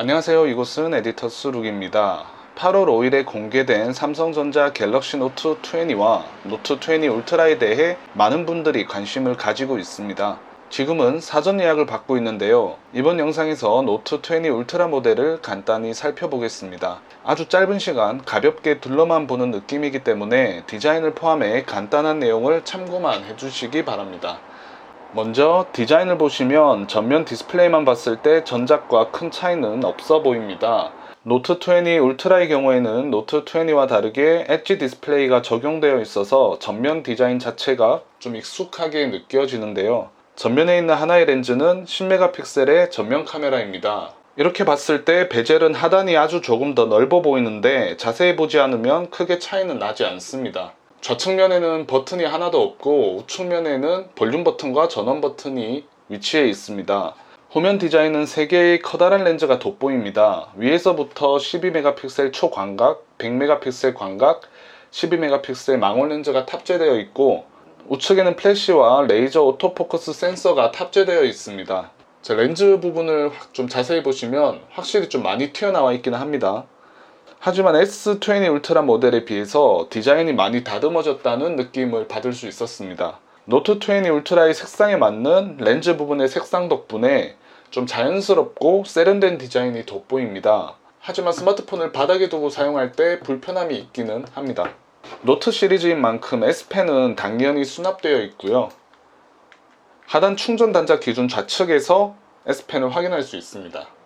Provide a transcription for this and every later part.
안녕하세요. 이곳은 에디터 수룩입니다. 8월 5일에 공개된 삼성전자 갤럭시 노트 20와 노트 20 울트라에 대해 많은 분들이 관심을 가지고 있습니다. 지금은 사전 예약을 받고 있는데요. 이번 영상에서 노트 20 울트라 모델을 간단히 살펴보겠습니다. 아주 짧은 시간 가볍게 둘러만 보는 느낌이기 때문에 디자인을 포함해 간단한 내용을 참고만 해주시기 바랍니다. 먼저 디자인을 보시면 전면 디스플레이만 봤을 때 전작과 큰 차이는 없어 보입니다. 노트 20 울트라의 경우에는 노트 20와 다르게 엣지 디스플레이가 적용되어 있어서 전면 디자인 자체가 좀 익숙하게 느껴지는데요. 전면에 있는 하나의 렌즈는 10메가픽셀의 전면 카메라입니다. 이렇게 봤을 때 베젤은 하단이 아주 조금 더 넓어 보이는데 자세히 보지 않으면 크게 차이는 나지 않습니다. 좌측면에는 버튼이 하나도 없고 우측면에는 볼륨 버튼과 전원 버튼이 위치해 있습니다. 후면 디자인은 3개의 커다란 렌즈가 돋보입니다. 위에서부터 12메가픽셀 초광각, 100메가픽셀 광각, 12메가픽셀 망원 렌즈가 탑재되어 있고 우측에는 플래시와 레이저 오토포커스 센서가 탑재되어 있습니다. 자, 렌즈 부분을 확- 좀 자세히 보시면 확실히 좀 많이 튀어나와 있기는 합니다. 하지만 S20 울트라 모델에 비해서 디자인이 많이 다듬어졌다는 느낌을 받을 수 있었습니다. 노트 20 울트라의 색상에 맞는 렌즈 부분의 색상 덕분에 좀 자연스럽고 세련된 디자인이 돋보입니다. 하지만 스마트폰을 바닥에 두고 사용할 때 불편함이 있기는 합니다. 노트 시리즈인 만큼 S펜은 당연히 수납되어 있고요. 하단 충전 단자 기준 좌측에서 S펜을 확인할 수 있습니다.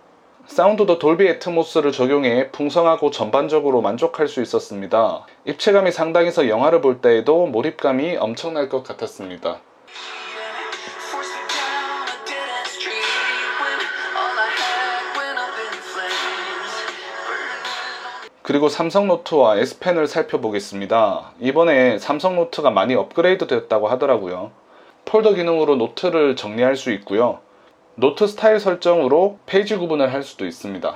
사운드도 돌비 애트모스를 적용해 풍성하고 전반적으로 만족할 수 있었습니다. 입체감이 상당해서 영화를 볼 때에도 몰입감이 엄청날 것 같았습니다. 그리고 삼성 노트와 S펜을 살펴보겠습니다. 이번에 삼성 노트가 많이 업그레이드 되었다고 하더라고요. 폴더 기능으로 노트를 정리할 수 있고요. 노트 스타일 설정으로 페이지 구분을 할 수도 있습니다.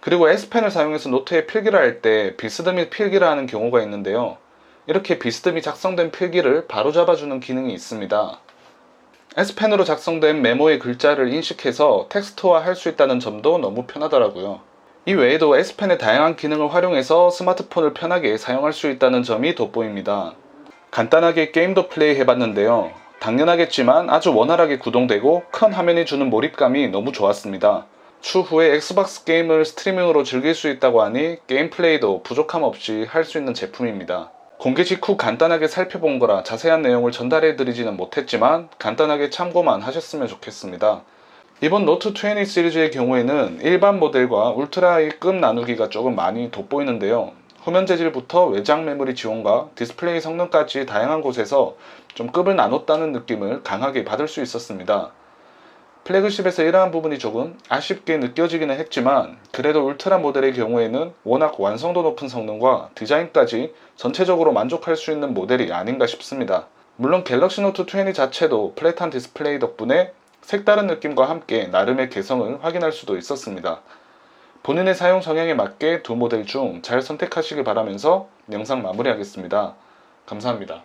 그리고 S펜을 사용해서 노트에 필기를 할 때 비스듬히 필기를 하는 경우가 있는데요. 이렇게 비스듬히 작성된 필기를 바로 잡아주는 기능이 있습니다. S펜으로 작성된 메모의 글자를 인식해서 텍스트화 할 수 있다는 점도 너무 편하더라고요. 이 외에도 S펜의 다양한 기능을 활용해서 스마트폰을 편하게 사용할 수 있다는 점이 돋보입니다. 간단하게 게임도 플레이 해봤는데요. 당연하겠지만 아주 원활하게 구동되고 큰 화면이 주는 몰입감이 너무 좋았습니다. 추후에 엑스박스 게임을 스트리밍으로 즐길 수 있다고 하니 게임 플레이도 부족함 없이 할 수 있는 제품입니다. 공개 직후 간단하게 살펴본 거라 자세한 내용을 전달해 드리지는 못했지만 간단하게 참고만 하셨으면 좋겠습니다. 이번 노트 20 시리즈의 경우에는 일반 모델과 울트라의 급 나누기가 조금 많이 돋보이는데요. 후면 재질부터 외장 메모리 지원과 디스플레이 성능까지 다양한 곳에서 좀 급을 나눴다는 느낌을 강하게 받을 수 있었습니다. 플래그십에서 이러한 부분이 조금 아쉽게 느껴지기는 했지만 그래도 울트라 모델의 경우에는 워낙 완성도 높은 성능과 디자인까지 전체적으로 만족할 수 있는 모델이 아닌가 싶습니다. 물론 갤럭시 노트 20 자체도 플랫한 디스플레이 덕분에 색다른 느낌과 함께 나름의 개성을 확인할 수도 있었습니다. 본인의 사용 성향에 맞게 두 모델 중 잘 선택하시길 바라면서 영상 마무리하겠습니다. 감사합니다.